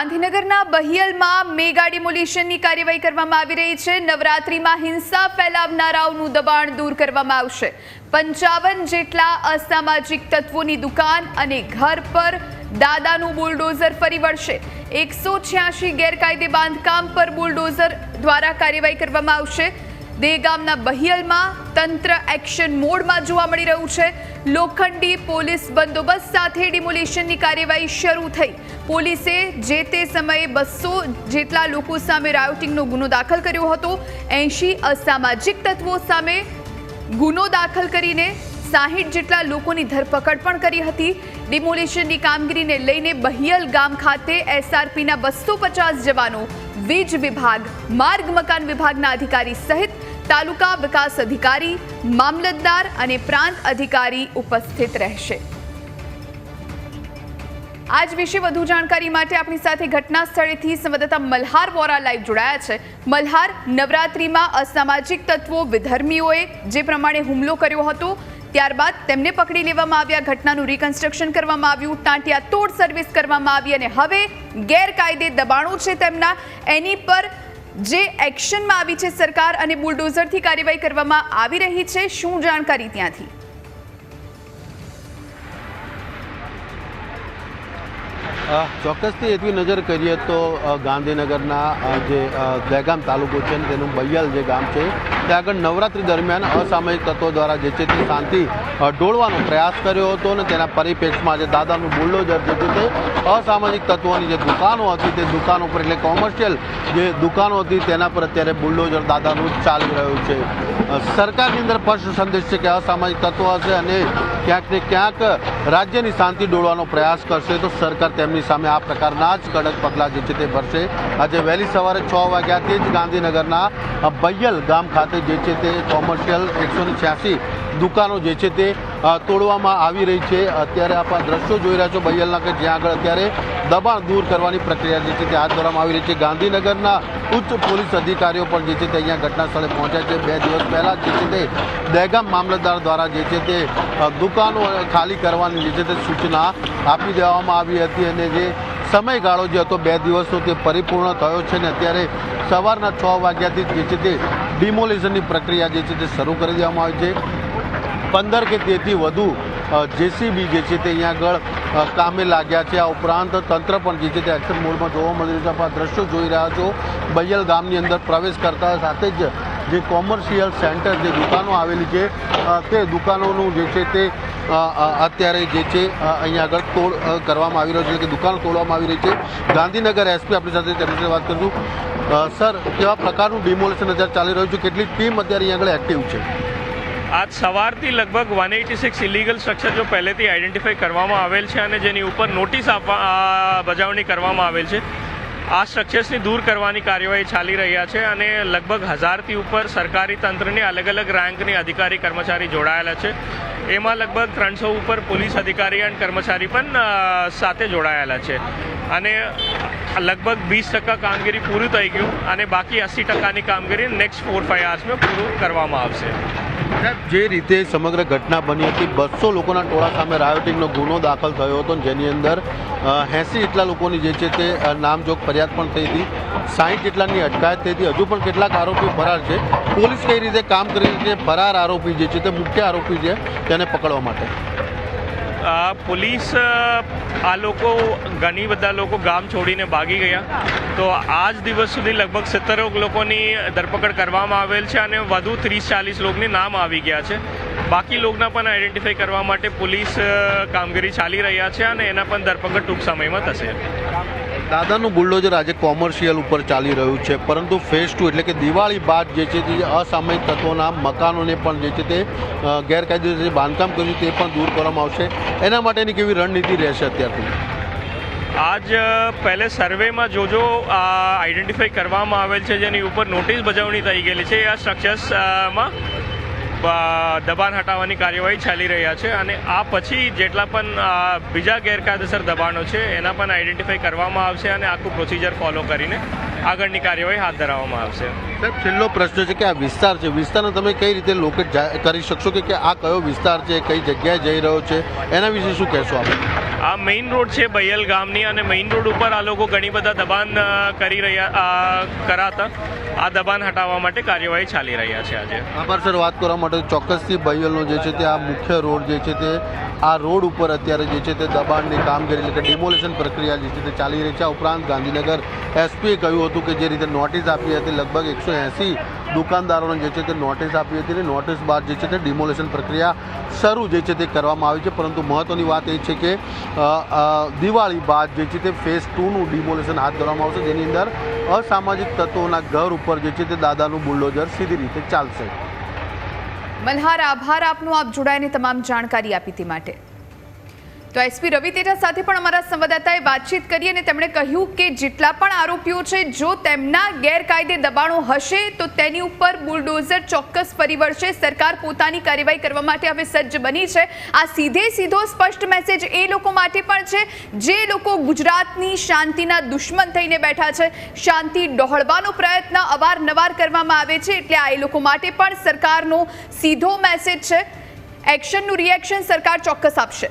ગાંધીનગરના બહિયલમાં મેગા ડિમોલિશનની કાર્યવાહી કરવામાં આવી રહી છે. નવરાત્રીમાં હિંસા ફેલાવનારાઓનું દબાણ દૂર કરવામાં આવશે. પંચાવન જેટલા અસામાજિક તત્વોની દુકાન અને ઘર પર દાદાનું બુલડોઝર ફરી વળશે. એકસો છ્યાસી ગેરકાયદે બાંધકામ પર બુલડોઝર દ્વારા કાર્યવાહી કરવામાં આવશે. દેગામના બહિયલમાં તંત્ર એક્શન મોડમાં જોવા મળી રહ્યું છે. લોખંડી પોલીસ બંદોબસ્ત સાથે ડિમોલિશનની કાર્યવાહી શરૂ થઈ. પોલીસે જે તે સમયે બસો જેટલા લોકો સામે રાયોટિંગનો ગુનો દાખલ કર્યો હતો. એંશી અસામાજિક તત્વો સામે ગુનો દાખલ કરીને સાહીઠ જેટલા લોકોની ધરપકડ પણ કરી હતી. ડિમોલિશનની કામગીરીને લઈને બહિયલ ગામ ખાતે એસઆરપીના બસો પચાસ જવાનો વીજ વિભાગ, માર્ગ મકાન વિભાગના અધિકારી સહિત તાલુકા વિકાસ અધિકારી, મામલતદાર અને પ્રાંત અધિકારી ઉપસ્થિત રહેશે. આજ વિશે વધુ જાણકારી માટે આપણી સાથે ઘટના સ્થળેથી સંવાદદાતા મલ્હાર વોરા લાઈવ જોડાયા છે. મલ્હાર, નવરાત્રીમાં અસામાજિક તત્વો વિધર્મીઓએ જે પ્રમાણે હુમલો કર્યો હતો, ત્યારબાદ તેમને પકડી લેવામાં આવ્યા, ઘટનાનું રિકન્સ્ટ્રક્શન કરવામાં આવ્યું, ટાંટિયા તોડ સર્વિસ કરવામાં આવી અને હવે ગેરકાયદે દબાણો છે તેમના. એની પર જે એક્શનમાં આવી છે સરકાર અને બુલડોઝરથી કાર્યવાહી કરવામાં આવી રહી છે, શું જાણકારી ત્યાંથી? ચોક્કસથી એટલી નજર કરીએ તો ગાંધીનગરના જે દહેગામ તાલુકો છે ને તેનું બૈયલ જે ગામ છે, ત્યાં આગળ નવરાત્રી દરમિયાન અસામયિક તત્વો દ્વારા જે છે તે શાંતિ ડોળવાનો પ્રયાસ કર્યો હતો અને તેના પરિપ્રેક્ષમાં જે દાદાનું બુલડોઝર જે છે તે અસામાજિક તત્વોની જે દુકાનો હતી તે દુકાનો પર એટલે કોમર્શિયલ જે દુકાનો હતી તેના પર અત્યારે બુલડોઝર દાદાનું ચાલી રહ્યું છે. સરકારની અંદર સ્પષ્ટ સંદેશ છે કે અસામાજિક તત્વો હશે અને ક્યાંક ને ક્યાંક રાજ્યની શાંતિ ડોળવાનો પ્રયાસ કરશે તો સરકાર તેમની સામે આ પ્રકારના જ કડક પગલાં જે છે તે ભરશે. આજે વહેલી સવારે છ વાગ્યાથી જ ગાંધીનગરના બૈયલ ગામ ખાતે જે છે તે કોમર્શિયલ એકસો દુકાનો જે છે તે તોડવામાં આવી રહી છે. અત્યારે આપણે દ્રશ્યો જોઈ રહ્યા છો બૈયલના કે જ્યાં આગળ અત્યારે દબાણ દૂર કરવાની પ્રક્રિયા જે છે તે હાથ ધરવામાં આવી રહી છે. ગાંધીનગરના ઉચ્ચ પોલીસ અધિકારીઓ પણ જે છે તે અહીંયા ઘટના સ્થળે પહોંચ્યા છે. બે દિવસ પહેલાં જે છે તે દહેગામ મામલતદાર દ્વારા જે છે તે દુકાનો ખાલી કરવાની જે છે તે સૂચના આપી દેવામાં આવી હતી અને જે સમયગાળો જે હતો બે દિવસનો તે પરિપૂર્ણ થયો છે ને અત્યારે સવારના છ વાગ્યાથી જે છે તે ડિમોલિશનની પ્રક્રિયા જે છે તે શરૂ કરી દેવામાં આવી છે. પંદર કે તેથી વધુ જેસીબી જે છે તે અહીંયા આગળ કામે લાગ્યા છે. આ ઉપરાંત તંત્ર પણ જે છે તે એક્શન મોડમાં જોવા મળી રહ્યું છે. આ દ્રશ્યો જોઈ રહ્યા છો. બૈયલ ગામની અંદર પ્રવેશ કરતા સાથે જ જે કોમર્શિયલ સેન્ટર જે દુકાનો આવેલી છે તે દુકાનોનું જે છે તે અત્યારે જે છે અહીંયા આગળ તોડ કરવામાં આવી રહ્યો છે. કે દુકાન તોડવામાં આવી રહી છે. ગાંધીનગર એસપી આપણી સાથે તેમની સાથે વાત કરીશું. સર, કેવા પ્રકારનું ડિમોલેશન અત્યારે ચાલી રહ્યું છે? કેટલી ટીમ અત્યારે અહીંયા આગળ એક્ટિવ છે? આજ સવારથી લગભગ one eighty six illegal structure જો પહેલેથી આઈડેન્ટિફાઈ કરવામાં આવેલ છે અને જેની ઉપર નોટિસ આપવા બજાવણી કરવામાં આવેલ છે, આ સ્ટ્રક્ચર્સની દૂર કરવાની કાર્યવાહી ચાલી રહ્યા છે અને લગભગ હજારથી ઉપર સરકારી તંત્રની અલગ અલગ રેન્કની અધિકારી કર્મચારી જોડાયેલા છે. એમાં લગભગ ત્રણસો ઉપર પોલીસ અધિકારી અને કર્મચારી પણ સાથે જોડાયેલા છે. અને લગભગ વીસ ટકા કામગીરી પૂરું થઈ ગયું અને બાકી અસી ટકાની કામગીરી નેક્સ્ટ ફોર ફાઈવ આવર્સમાં પૂરું કરવામાં આવશે. જે રીતે સમગ્ર ઘટના બની હતી, બસો લોકોના ટોળા સામે રાયોટિંગનો ગુનો દાખલ થયો હતો જેની અંદર એંસી જેટલા લોકોની જે છે તે નામજોગ ફરિયાદ પણ થઈ હતી સાહીઠ જેટલાની અટકાયત થઈ હતી. હજુ પણ કેટલાક આરોપી ફરાર છે. પોલીસ કઈ રીતે કામ કરી રહી છે? ફરાર આરોપી જે છે તે મુખ્ય આરોપી છે તેને પકડવા માટે. પોલીસ આ લોકો, ઘણી બધા લોકો ગામ છોડીને ભાગી ગયા. તો આજ દિવસ સુધી લગભગ સત્તર લોકોની ધરપકડ કરવામાં આવેલ છે અને વધુ ત્રીસ ચાલીસ લોકોની નામ આવી ગયા છે. બાકી લોકોના પણ આઈડેન્ટિફાઈ કરવા માટે પોલીસ કામગીરી ચાલી રહ્યા છે અને એના પણ ધરપકડ ટૂંક સમયમાં થશે. દાદાનું બુલડોઝર આજે કોમર્શિયલ ઉપર ચાલી રહ્યું છે, પરંતુ ફેઝ ટુ એટલે કે દિવાળી બાદ જે છે તે અસામયિક તત્વોના મકાનોને પણ જે છે તે ગેરકાયદેસર બાંધકામ કર્યું તે પણ દૂર કરવામાં આવશે. એના માટેની કેવી રણનીતિ રહેશે અત્યારથી? આજ પહેલે સર્વેમાં જો જો આઈડેન્ટિફાઈ કરવામાં આવેલ છે જેની ઉપર નોટિસ બજાવણી થઈ ગયેલી છે. આ સ્ટ્રક્ચર્સમાં દબાણ હટાવવાની કાર્યવાહી ચાલી રહ્યા છે અને આ પછી જેટલા પણ બીજા ગેરકાયદેસર દબાણો છે, એના પણ આઈડેન્ટિફાઈ કરવામાં આવશે અને આખું પ્રોસિજર ફોલો કરીને આગળની કાર્યવાહી હાથ ધરવામાં આવશે. સાહેબ, છેલ્લો પ્રશ્ન છે કે આ વિસ્તાર છે. વિસ્તારને તમે કઈ રીતે લોકેટ કરી શકશો કે આ કયો વિસ્તાર છે, કઈ જગ્યાએ જઈ રહ્યો છે? એના વિશે શું કહેશો આપણે આ મેઇન રોડ છે બૈયલ ગામની અને મેઇન રોડ ઉપર આ લોકો ઘણી બધા દબાણ કરી રહ્યા કરાતા. આ દબાણ હટાવવા માટે કાર્યવાહી ચાલી રહ્યા છે આજે. આભાર સર, વાત કરવા માટે ચોક્કસથી બૈયલનો જે છે તે આ મુખ્ય રોડ જે છે તે આ રોડ ઉપર અત્યારે જે છે તે દબાણની કામગીરી એટલે કે ડિમોલેશન પ્રક્રિયા જે છે તે ચાલી રહી છે. આ ઉપરાંત ગાંધીનગર એસપીએ કહ્યું હતું કે જે રીતે નોટિસ આપી હતી લગભગ એકસો એંસી દુકાનદારોને જે છે તે નોટિસ આપી હતી અને નોટિસ બાદ જે છે તે ડિમોલેશન પ્રક્રિયા શરૂ જે છે તે કરવામાં આવી છે. પરંતુ મહત્ત્વની વાત એ છે કે દિવાળી બાદ જે છે તે ફેઝ ટુનું ડિમોલેશન હાથ ધરવામાં આવશે. જેની અંદર અસામાજિક તત્વોના ઘર ઉપર જે છે તે દાદાનું બુલડોઝર સીધી રીતે ચાલશે. મલ્હાર, આભાર આપનો. આપ જોડાયની તમામ જાણકારી આપી તે માટે. તો એસપી રવિ તેજા સાથે પણ અમારા સંવાદદાતાએ વાતચીત કરી અને તેમણે કહ્યું કે જેટલા પણ આરોપીઓ છે, જો તેમના ગેરકાયદે દબાણો હશે, તો તેની ઉપર બુલડોઝર ચોક્કસ પરિવર્તશે સરકાર પોતાની કાર્યવાહી કરવા માટે હવે સજ્જ બની છે. આ સીધે સીધો સ્પષ્ટ મેસેજ એ લોકો માટે પણ છે, જે લોકો ગુજરાતની શાંતિના દુશ્મન થઈને બેઠા છે. શાંતિ ડહોળવાનો પ્રયત્ન અવારનવાર કરવામાં આવે છે, એટલે આ એ લોકો માટે પણ સરકારનો સીધો મેસેજ છે. એક્શનનું રિએક્શન સરકાર ચોક્કસ આપશે.